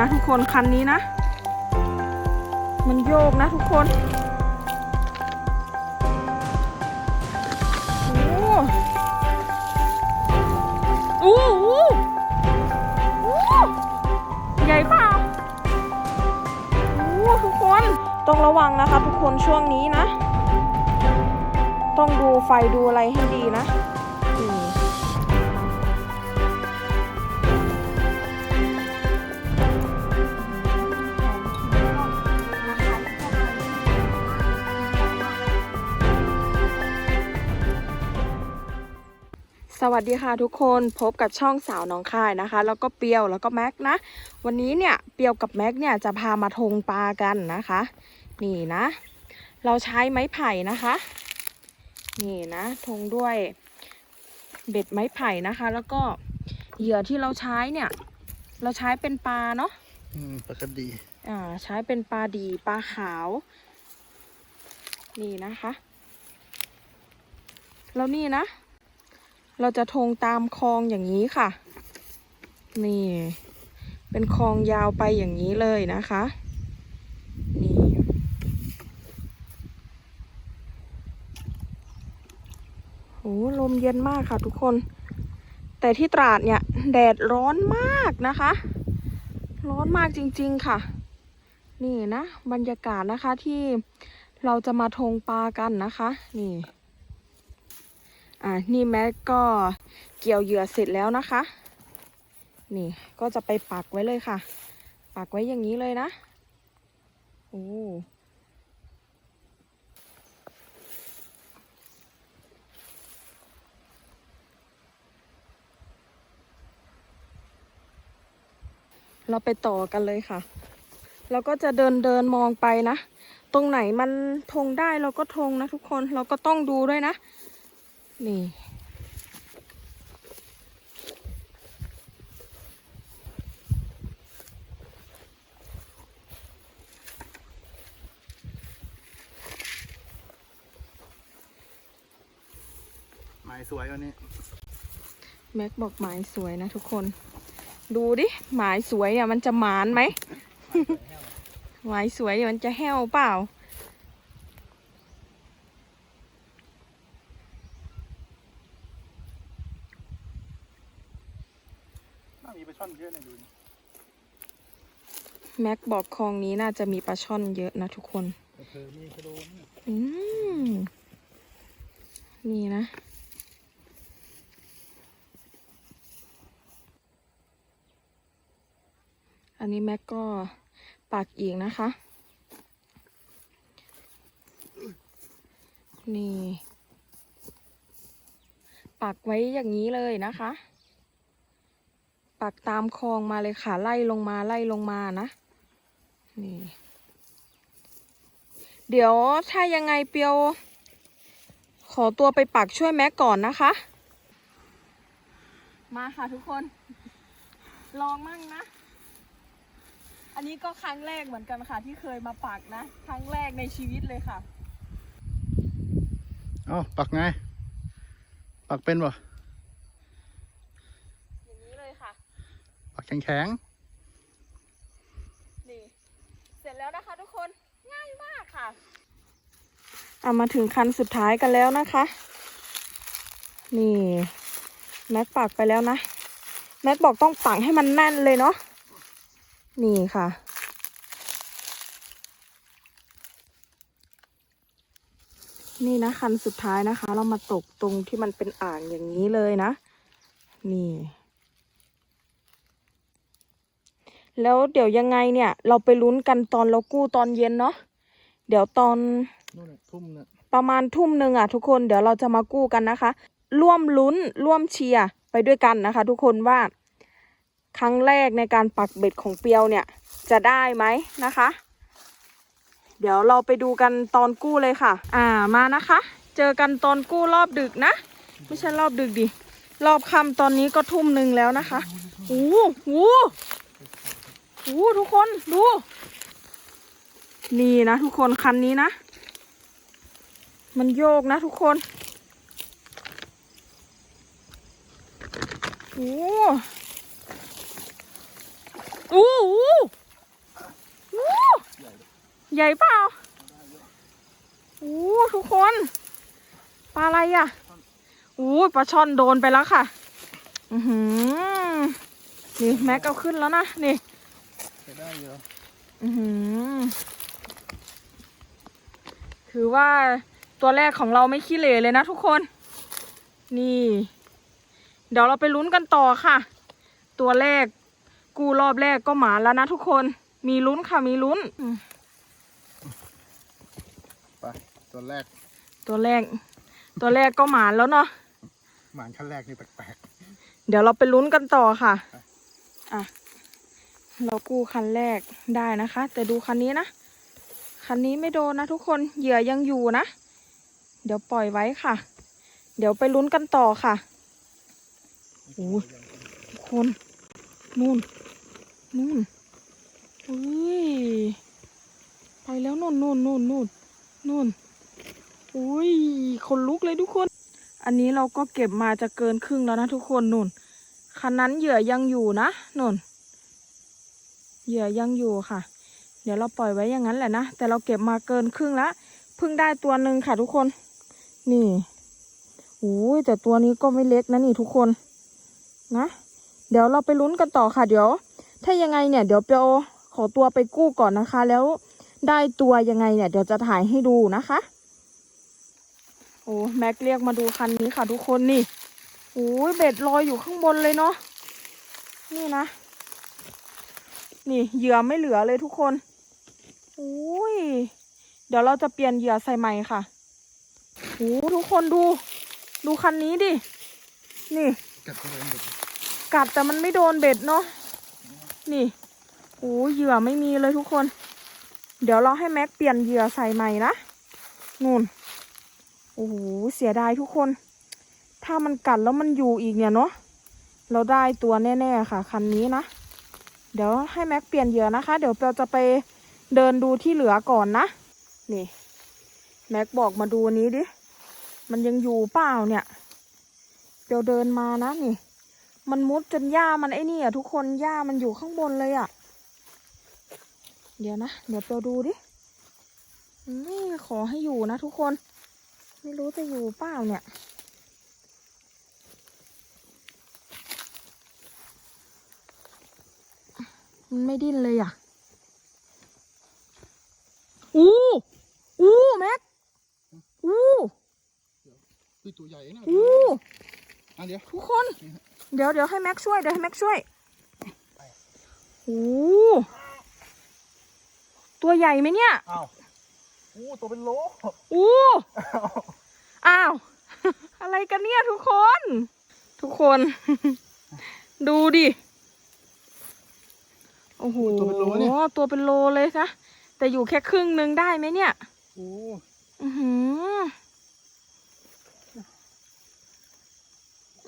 นะทุกคนคันนี้นะ มันโยกนะทุกคนโอ้โหโอ้โหใหญ่เปล่าโอ้ทุกคนต้องระวังนะคะทุกคนช่วงนี้นะ ต้องดูไฟดูอะไรให้ดีนะ วัสดีค่ะทุกคนพบกับช่องสาวน้องคายนะคะ แล้วก็เปียวแล้วก็แม็กนะ วันนี้เนี่ยเปียวกับแม็กเนี่ยจะพามาทงปลากันนะคะ นี่นะ เราใช้ไม้ไผ่นะคะ นี่นะทงด้วยเบ็ดไม้ไผ่นะคะ แล้วก็เหยื่อที่เราใช้เนี่ย เราใช้เป็นปลาเนาะอืมปกติอ่าใช้เป็นปลาดีปลาขาว นี่นะคะ แล้วนี่นะ เราจะทงตามคลองอย่างนี้ค่ะ นี่ เป็นคลองยาวไปอย่างนี้เลยนะคะ นี่โหลมเย็นมากค่ะทุกคน แต่ที่ตราดเนี่ย แดดร้อนมากนะคะ ร้อนมากจริงๆค่ะ นี่นะ บรรยากาศนะคะที่เราจะมาทงปลากันนะคะ นี่ อ่านี่แม็กก็เกี่ยวเหยื่อเสร็จแล้วนะคะ นี่ก็จะไปปักไว้เลยค่ะ ปักไว้อย่างนี้เลยนะโอ้เราไปต่อกันเลยค่ะ เราก็จะเดินเดินมองไปนะ ตรงไหนมันทงได้เราก็ทงนะทุกคน เราก็ต้องดูด้วยนะ นี่หมายสวยวันนี้ แม็กบอกหมายสวยนะทุกคน ดูดิ หมายสวยเนี่ยมันจะหมานไหม หมายสวยเนี่ยมันจะแห้วเปล่า น่ามีปลาช่อนเยอะในะดูนี่ แม็กบอกคลองนี้น่าจะมีปลาช่อนเยอะนะทุกคนเธอมีกระโดนนี่อืมนี่นะ อันนี้แม็กก็ปักอีกนะคะ นี่ปักไว้อย่างนี้เลยนะคะ ปักตามคลองมาเลยค่ะ ไล่ลงมาไล่ลงมานะ นี่ เดี๋ยวถ้ายังไงเปียว ขอตัวไปปักช่วยแม็กก่อนนะคะ มาค่ะทุกคน ลองมั่งนะ อันนี้ก็ครั้งแรกเหมือนกันค่ะ ที่เคยมาปักนะ ครั้งแรกในชีวิตเลยค่ะ เอ้าปักไง ปักเป็นปะอย่างนี้เลยค่ะ ปักแข็งนี่ เสร็จ แล้วนะคะ ทุกคนง่ายมากค่ะเอามาถึงคันสุดท้ายกันแล้วนะคะ นี่แม็กปักไปแล้วนะ แม็กบอกต้องปักให้มันแน่นเลยเนาะนี่ค่ะ นี่นะคันสุดท้ายนะคะ เรามาตกตรงที่มันเป็นอ่างอย่างนี้เลยนะ นี่ แล้วเดี๋ยวยังไงเนี่ย เราไปลุ้นกันตอนเรากู้ตอนเย็นเนาะเดี๋ยวตอนๆนู่นน่ะทุ่มน่ะประมาณทุ่มหนึ่งอะทุกคนเดี๋ยวเราจะมากู้กันนะคะ ร่วมลุ้นร่วมเชียร์ไปด้วยกันนะคะ ทุกคนว่า ครั้งแรกในการปักเบ็ดของเปียวเนี่ย จะได้ไหมนะคะ เดี๋ยวเราไปดูกันตอนกู้เลยค่ะ อ่ามานะคะ เจอกันตอนกู้รอบดึกนะ ไม่ใช่รอบดึกดิรอบค่ำตอนนี้ก็ทุ่มหนึ่งแล้วนะคะโอ้โหโอ้ทุกคนดู นี่นะทุกคนคันนี้นะ มันโยกนะทุกคนโอ้อู้อู้อู้ใหญ่เปล่าอู้ทุกคนปลาอะไรอะอู้ปลาช่อนโดนไปแล้วค่ะ อือหือนี่แม็กเอาขึ้นแล้วนะ นี่ จะได้เยอะอือหือถือว่าตัวแรกของเราไม่ขี้เหร่เลยนะทุกคน นี่ เดี๋ยวเราไปลุ้นกันต่อค่ะ ตัวแรกกูรอบแรกก็หมาแล้วนะทุกคน มีลุ้นค่ะมีลุ้นอืมไปตัวแรก ตัวแรก ตัวแรกก็หมาแล้วเนาะหมานขั้นแรกนี่แปลกเดี๋ยวเราไปลุ้นกันต่อค่ะ อะ เรากู้คันแรกได้นะคะ แต่ดูคันนี้นะ คันนี้ไม่โดนนะทุกคน เหยื่อยังอยู่นะ เดี๋ยวปล่อยไว้ค่ะ เดี๋ยวไปลุ้นกันต่อค่ะโอ้ทุกคนนู่นนู่นเฮ้ยไปแล้วนู่นนู่นนู่นนู่นนู่นอุ้ยคนลุกเลยทุกคน อันนี้เราก็เก็บมาจะเกินครึ่งแล้วนะทุกคนนู่นคันนั้นเหยื่อยังอยู่นะนู่น เหยื่อยังอยู่ค่ะ เดี๋ยวเราปล่อยไว้อย่างนั้นแหละนะ แต่เราเก็บมาเกินครึ่งละเพิ่งได้ตัวหนึ่งค่ะทุกคน นี่โอ้ยแต่ตัวนี้ก็ไม่เล็กนะนี่ทุกคนนะเดี๋ยวเราไปลุ้นกันต่อค่ะเดี๋ยว ถ้ายังไงเนี่ยเดี๋ยวเปียวขอตัวไปกู้ก่อนนะคะ แล้วได้ตัวยังไงเนี่ย เดี๋ยวจะถ่ายให้ดูนะคะ โอ้แม็กเรียกมาดูคันนี้ค่ะทุกคนนี่โอ้ยเบ็ดลอยอยู่ข้างบนเลยเนาะนี่นะ นี่เหยื่อไม่เหลือเลยทุกคนโอ้ยเดี๋ยวเราจะเปลี่ยนเหยื่อใส่ใหม่ค่ะโอ้ทุกคนดู ดูคันนี้ดิ นี่ กัดไปเลยเด็กกัดแต่มันไม่โดนเบ็ดเนาะ นี่โอ้เหยื่อไม่มีเลยทุกคน เดี๋ยวเราให้แม็กเปลี่ยนเหยื่อใส่ใหม่นะนู่นโอ้โหเสียดายทุกคน ถ้ามันกัดแล้วมันอยู่อีกเนี่ยเนาะ เราได้ตัวแน่ ๆ ค่ะ คันนี้นะ เดี๋ยวให้แม็กเปลี่ยนเหยื่อนะคะ เดี๋ยวเราจะไปเดินดูที่เหลือก่อนนะ นี่ แม็กบอกมาดูนนี้ดิ มันยังอยู่เปล่าเนี่ย เดี๋ยวเดินมานะนี่ มันมุดจนหญ้ามันไอ้นี่อะทุกคนหญ้ามันอยู่ข้างบนเลยอะ เดี๋ยวนะ เดี๋ยวเราดูดินี่ขอให้อยู่นะทุกคน ไม่รู้จะอยู่เปล่าเนี่ย มันไม่ดิ้นเลยอะ อู้อู้แม็กอู้อุ้ยตัวใหญ่นะอู้อะเดี๋ยวทุกคน เดี๋ยวเดี๋ยวให้แม็กช่วยเดี๋ยวให้แม็กช่วยโอ้ตัวใหญ่ไหมเนี่ย อ้าว อู้ตัวเป็นโล อู้ อ้าว อะไรกันเนี่ยทุกคน ทุกคน ดูดิ โอ้โหตัวเป็นโลเนี่ย ตัวเป็นโลเลยนะแต่อยู่แค่ครึ่งหนึ่งได้ไหมเนี่ยอู้อือหือ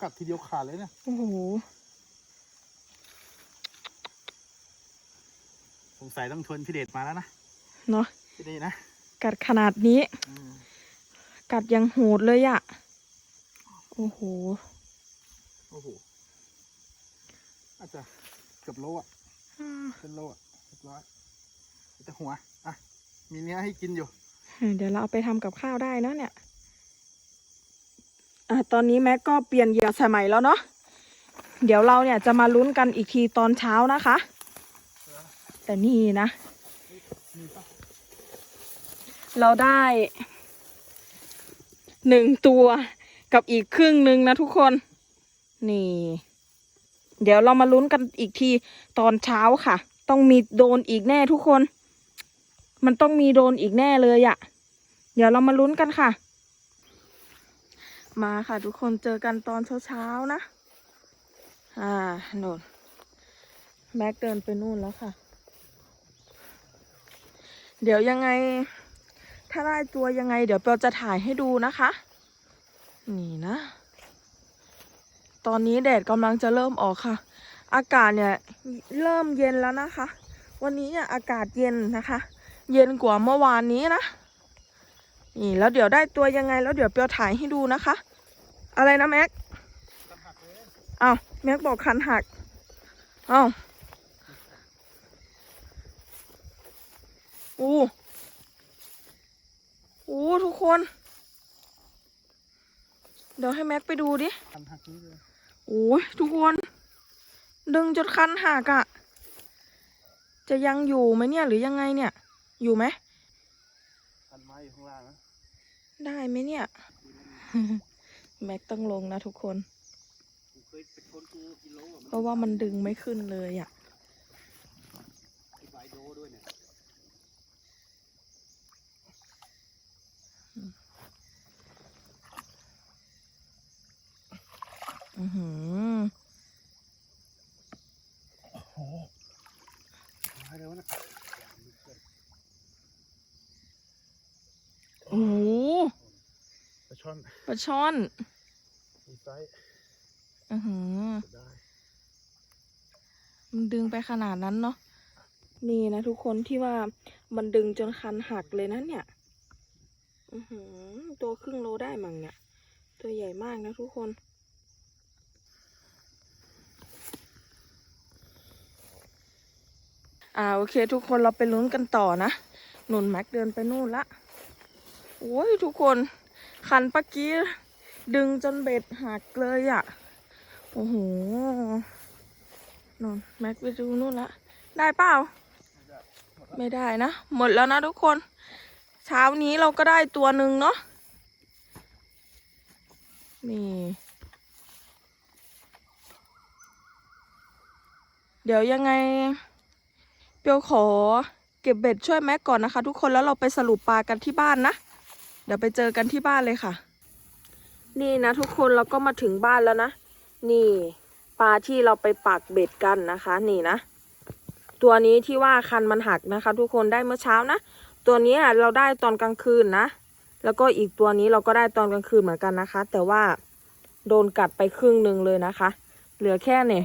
กัดทีเดียวขาดเลยเนี่ยโอ้โหสงสัยต้องชวนพี่เดชมาแล้วนะเนาะที่นี่นะกัดขนาดนี้อืมกัดยังโหดเลยอะโอ้โหโอ้โหอาจจะเกือบโลอะ เป็นโลอะเรียบร้อยแต่หัว อะ มีเนื้อให้กินอยู่ เดี๋ยวเราเอาไปทำกับข้าวได้นะเนี่ยอะตอนนี้แม็กก็เปลี่ยนเหยื่อส่ใหม่แล้วเนาะ เดี๋ยวเราเนี่ยจะมาลุ้นกันอีกทีตอนเช้านะคะ แต่นี่นะ เราได้หนึ่งตัวกับอีกครึ่งหนึ่งนะทุกคน นี่ เดี๋ยวเรามาลุ้นกันอีกทีตอนเช้าค่ะ ต้องมีโดนอีกแน่ทุกคน มันต้องมีโดนอีกแน่เลยอะเดี๋ยวเรามาลุ้นกันค่ะ มาค่ะ ทุกคนเจอกันตอนเช้าๆนะ อ่าโน่นแม็กเดินไปนู่นแล้วค่ะ เดี๋ยวยังไง ถ้าได้ตัวยังไง เดี๋ยวเราจะถ่ายให้ดูนะคะ นี่นะ ตอนนี้แดดกำลังจะเริ่มออกค่ะ อากาศเนี่ยเริ่มเย็นแล้วนะคะ วันนี้เนี่ยอากาศเย็นนะคะ เย็นกว่าเมื่อวานนี้นะนี่แล้วเดี๋ยวได้ตัวยังไงแล้วเดี๋ยวเปียวถ่ายให้ดูนะคะ อะไรนะแม็กตันหักเลยอ้าวแม็กบอกคันหักอ้าวอู้อู้ทุกคน เดี๋ยวให้แม็กไปดูดิคันหักนี้เลย โอ้ยทุกคน ดึงจนคันหักอะ่ะจะยังอยู่ไหมเนี่ย หรือยังไงเนี่ย อยู่ไหมคันไม้อยู่ข้างล่างนะได้ไหมเนี่ย แม็กต้องลงนะทุกคนผมเคยเป็นคนกูกิโลอะเพราะว่ามันดึงไม่ขึ้นเลยอะ่ะ มีไวโดด้วยเนี่ย อือหือโอ้โหมาเร็วนะโอ้โหปลาช่อนปลาช่อนมีไซส์อือหือได้มันดึงไปขนาดนั้นเนาะนี่นะทุกคนที่ว่ามันดึงจนคันหักเลยนะเนี่ยอือหือตัวครึ่งโลได้มั้งเนี่ย ตัวใหญ่มากนะทุกคน อ่าโอเค ทุกคนเราไปลุ้นกันต่อนะหนุนแม็กเดินไปนู่นละโอ้ยทุกคนคันปะกี้ดึงจนเบ็ดหักเลยอะ่ะโอ้โหนนแม็กไปดูนู่นละได้เปล่าไม่ได้นะ หมดแล้วนะทุกคน เช้านี้เราก็ได้ตัวหนึ่งเนาะนี่เดี๋ยวยังไง เปียวขอเก็บเบ็ดช่วยแม็กก่อนนะคะ ทุกคนแล้วเราไปสรุปปลากันที่บ้านนะ เดี๋ยวไปเจอกันที่บ้านเลยค่ะ นี่นะทุกคนเราก็มาถึงบ้านแล้วนะ นี่ปลาที่เราไปปักเบ็ดกันนะคะ นี่นะ ตัวนี้ที่ว่าคันมันหักนะคะ ทุกคนได้เมื่อเช้านะ ตัวนี้เราได้ตอนกลางคืนนะ แล้วก็อีกตัวนี้เราก็ได้ตอนกลางคืนเหมือนกันนะคะ แต่ว่าโดนกัดไปครึ่งหนึ่งเลยนะคะ เหลือแค่เนี่ย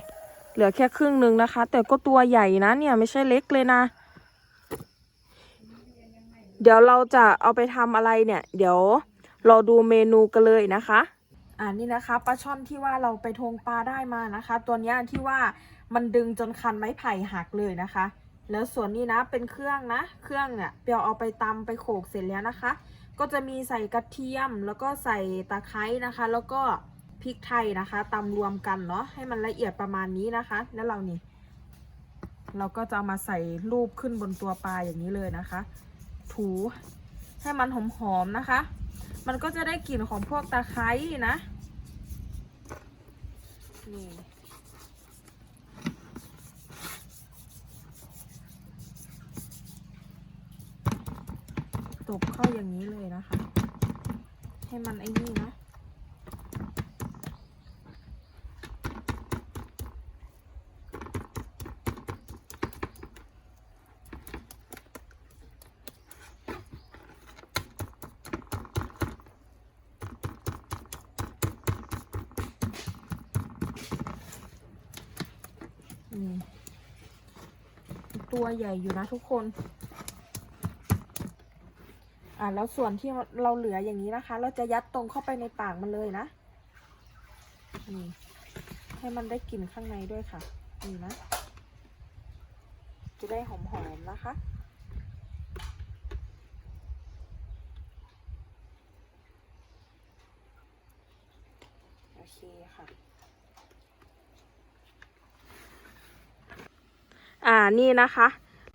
เหลือแค่ครึ่งหนึ่งนะคะ แต่ก็ตัวใหญ่นะเนี่ยไม่ใช่เล็กเลยนะ เดี๋ยวเราจะเอาไปทำอะไรเนี่ย เดี๋ยวรอดูเมนูกันเลยนะคะอ่านี่นะคะปลาช่อนที่ว่าเราไปทงปลาได้มานะคะ ตัวนี้ที่ว่ามันดึงจนคันไม้ไผ่หักเลยนะคะ แล้วส่วนนี้นะเป็นเครื่องนะ เครื่องเนี่ยเปียวเอาไปตำไปโขลกเสร็จแล้วนะคะ ก็จะมีใส่กระเทียมแล้วก็ใส่ตะไคร้นะคะ แล้วก็ ริกไทยนะคะตำรวมกันเนาะให้มันละเอียดประมาณนี้นะคะ แล้วเรานี่เราก็จะเอามาใส่รูปขึ้นบนตัวปลาอย่างนี้เลยนะคะ ถูให้มันหอมๆนะคะ มันก็จะได้กลิ่นของพวกตะไคร้นะนี่ตบเข้าอย่างนี้เลยนะคะ ให้มันไอ้นี่นะ อืมตัว ใหญ่อยู่นะทุกคน อ่าแล้วส่วนที่เราเหลืออย่างนี้นะคะ เราจะยัดตรงเข้าไปในปากมันเลยนะ นี่ ให้มันได้กลิ่นข้างในด้วยค่ะ นี่นะ จะได้หอมๆนะคะโอเคค่ะ อ่า นี่นะคะ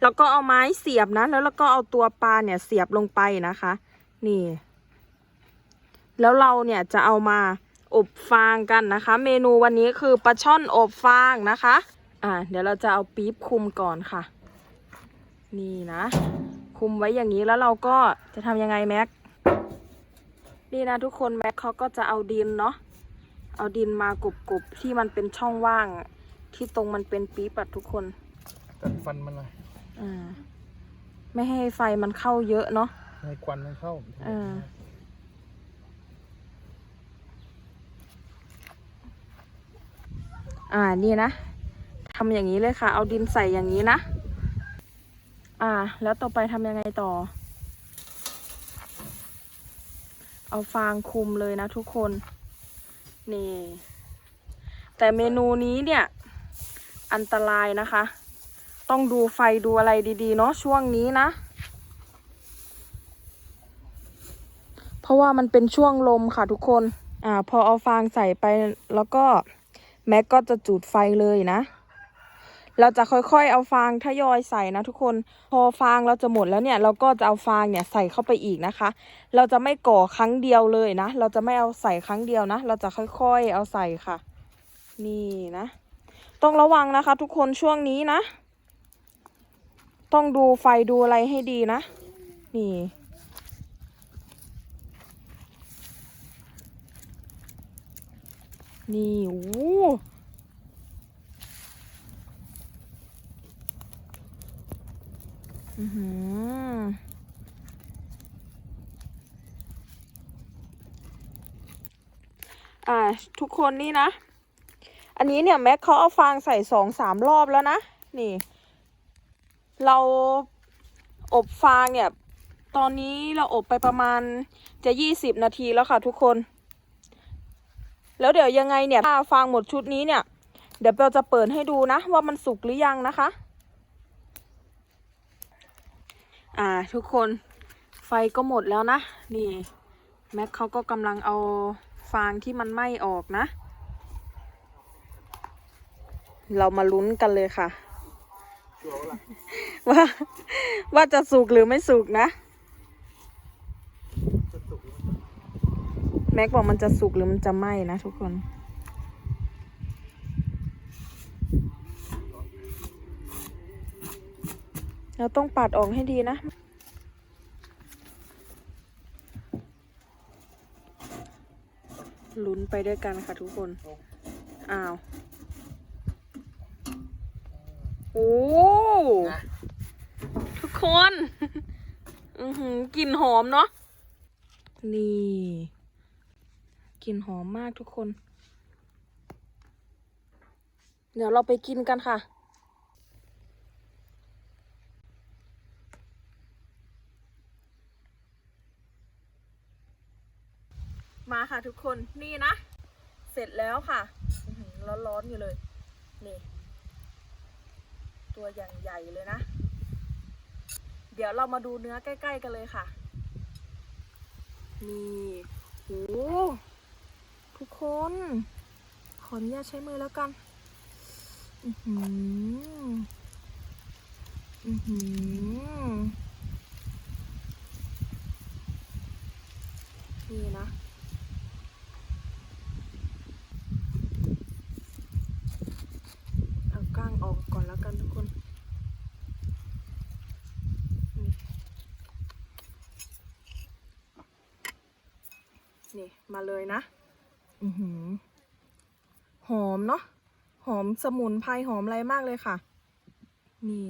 แล้วก็เอาไม้เสียบนะ แล้วเราก็เอาตัวปลาเนี่ยเสียบลงไปนะคะ นี่ แล้วเราเนี่ยจะเอามาอบฟางกันนะคะ เมนูวันนี้คือปลาช่อนอบฟางนะคะ อ่า เดี๋ยวเราจะเอาปี๊บคุมก่อนค่ะ นี่นะ คุมไว้อย่างนี้แล้วเราก็จะทำยังไงแม็กนี่นะทุกคนแม็กเขาก็จะเอาดินเนาะเอาดินมากบๆที่มันเป็นช่องว่าง ที่ตรงมันเป็นปี๊บอะทุกคน กัดฟันมันหน่อย อ่าไม่ให้ไฟมันเข้าเยอะเนาะให้ควันมันเข้าเอออ่านี่นะทำอย่างนี้เลยค่ะ เอาดินใส่อย่างนี้นะ อ่า แล้วต่อไปทำยังไงต่อ เอาฟางคลุมเลยนะทุกคน นี่ แต่เมนูนี้เนี่ย อันตรายนะคะ ต้องดูไฟดูอะไรดีๆ เนาะช่วงนี้นะ เพราะว่ามันเป็นช่วงลมค่ะทุกคน อ่า พอเอาฟางใส่ไปแล้วก็แม็กก็จะจุดไฟเลยนะ เราจะค่อยๆเอาฟางทยอยใส่นะทุกคน พอฟางเราจะหมดแล้วเนี่ย เราก็จะเอาฟางเนี่ยใส่เข้าไปอีกนะคะ เราจะไม่ก่อครั้งเดียวเลยนะ เราจะไม่เอาใส่ครั้งเดียวนะ เราจะค่อยๆเอาใส่ค่ะ นี่นะ ต้องระวังนะคะ ทุกคนช่วงนี้นะ ต้องดูไฟดูอะไรให้ดีนะ นี่ นี่โอ้อือหืออ่าทุกคนนี่นะ อันนี้เนี่ยแม็กเขาเอาฟางใส่สองสามรอบแล้วนะ นี่ เราอบฟางเนี่ย ตอนนี้เราอบไปประมาณจะยี่สิบนาทีแล้วค่ะทุกคน แล้วเดี๋ยวยังไงเนี่ยถ้าฟางหมดชุดนี้เนี่ย เดี๋ยวเราจะเปิดให้ดูนะ ว่ามันสุกหรือยังนะคะ อ่าทุกคนไฟก็หมดแล้วนะ นี่แม็กเขาก็กำลังเอาฟางที่มันไหม้ออกนะ เรามาลุ้นกันเลยค่ะ ว่า ว่าจะสุกหรือไม่สุกนะ แม็กบอกมันจะสุกหรือมันจะไหม้นะทุกคน เราต้องปัดออกให้ดีนะลุ้นไปด้วยกันค่ะทุกคน อ้าว โอ้นะทุกคนอือหือกลิ่นหอมเนาะนี่กลิ่นหอมมากทุกคน เดี๋ยวเราไปกินกันค่ะ มาค่ะทุกคนนี่นะ เสร็จแล้วค่ะร้อนร้อนๆอยู่เลย นี่ ตัวอย่างใหญ่เลยนะ เดี๋ยวเรามาดูเนื้อใกล้ ๆ กันเลยค่ะ นี่โหทุกคน ขออนุญาตใช้มือแล้วกัน อือหือ อือหือ นี่นะ เออกก่อนแล้วกันทุกคนนี่มาเลยนะ อือหือ หอมเนาะ หอมสมุนไพรหอมอะไรมากเลยค่ะ นี่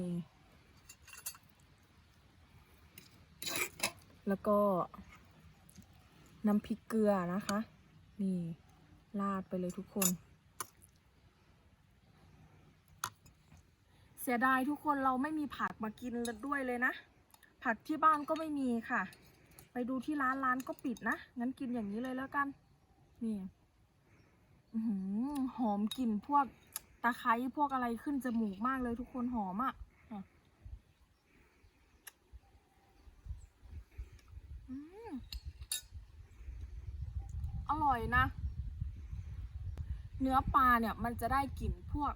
แล้วก็ น้ำพริกเกลือนะคะ นี่ ราดไปเลยทุกคน เสียดายทุกคนเราไม่มีผักมากินด้วยเลยนะ ผักที่บ้านก็ไม่มีค่ะ ไปดูที่ร้านร้านก็ปิดนะ งั้นกินอย่างนี้เลยแล้วกัน นี่หอมกลิ่นพวกตะไคร้พวกอะไรขึ้นจมูกมากเลยทุกคนหอมอะ่ะอร่อยนะ เนื้อปลาเนี่ยมันจะได้กลิ่นพวก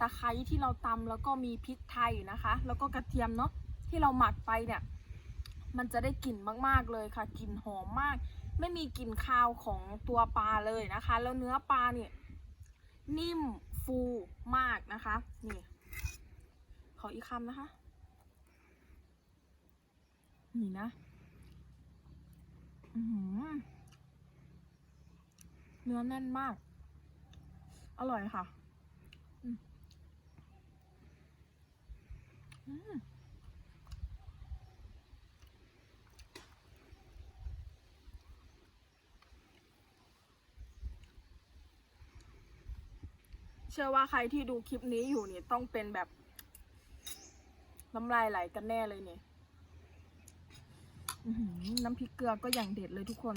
ตะไคร้ที่เราตำแล้วก็มีพริกไทยนะคะ แล้วก็กระเทียมเนาะที่เราหมักไปเนี่ย มันจะได้กลิ่นมากๆเลยค่ะกลิ่นหอมมาก ไม่มีกลิ่นคาวของตัวปลาเลยนะคะ แล้วเนื้อปลาเนี่ยนิ่มฟูมากนะคะนี่ขออีกคำนะคะ นี่นะอือหือเนื้อแน่นมาก อร่อยค่ะ อืมอืม เชื่อว่าใครที่ดูคลิปนี้อยู่เนี่ยต้องเป็นแบบน้ำลายไหลกันแน่เลยเนี่ยน้ำพริกเกลือก็อย่างเด็ดเลยทุกคน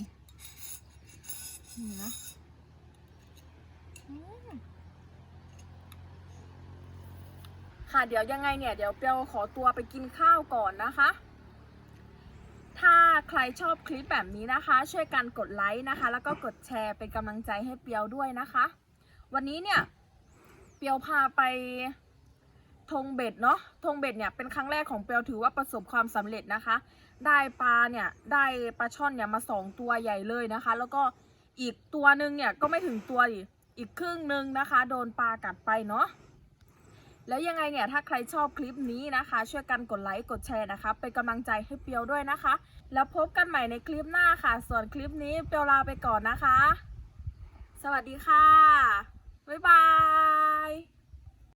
นี่นะอืม ค่ะเดี๋ยวยังไงเนี่ยเดี๋ยวเปียวขอตัวไปกินข้าวก่อนนะคะ ถ้าใครชอบคลิปแบบนี้นะคะ ช่วยกันกดไลค์นะคะ แล้วก็กดแชร์เป็นกำลังใจให้เปียวด้วยนะคะ วันนี้เนี่ยเปียวพาไปธงเบ็ดเนาะธงเบ็ดเนี่ยเป็นครั้งแรกของเปียวถือว่าประสบความสำเร็จนะคะ ได้ปลาเนี่ยได้ปลาช่อนเนี่ยมาสองตัวใหญ่เลยนะคะ แล้วก็อีกตัวหนึ่งเนี่ยก็ไม่ถึงตัวดิอีกครึ่งหนึ่งนะคะ โดนปลากัดไปเนาะ แล้วยังไงเนี่ยถ้าใครชอบคลิปนี้นะคะ ช่วยกันกดไลค์กดแชร์นะคะเป็นกำลังใจให้เปียวด้วยนะคะ แล้วพบกันใหม่ในคลิปหน้าค่ะ ส่วนคลิปนี้เปียวลาไปก่อนนะคะ สวัสดีค่ะ บ๊ายบาย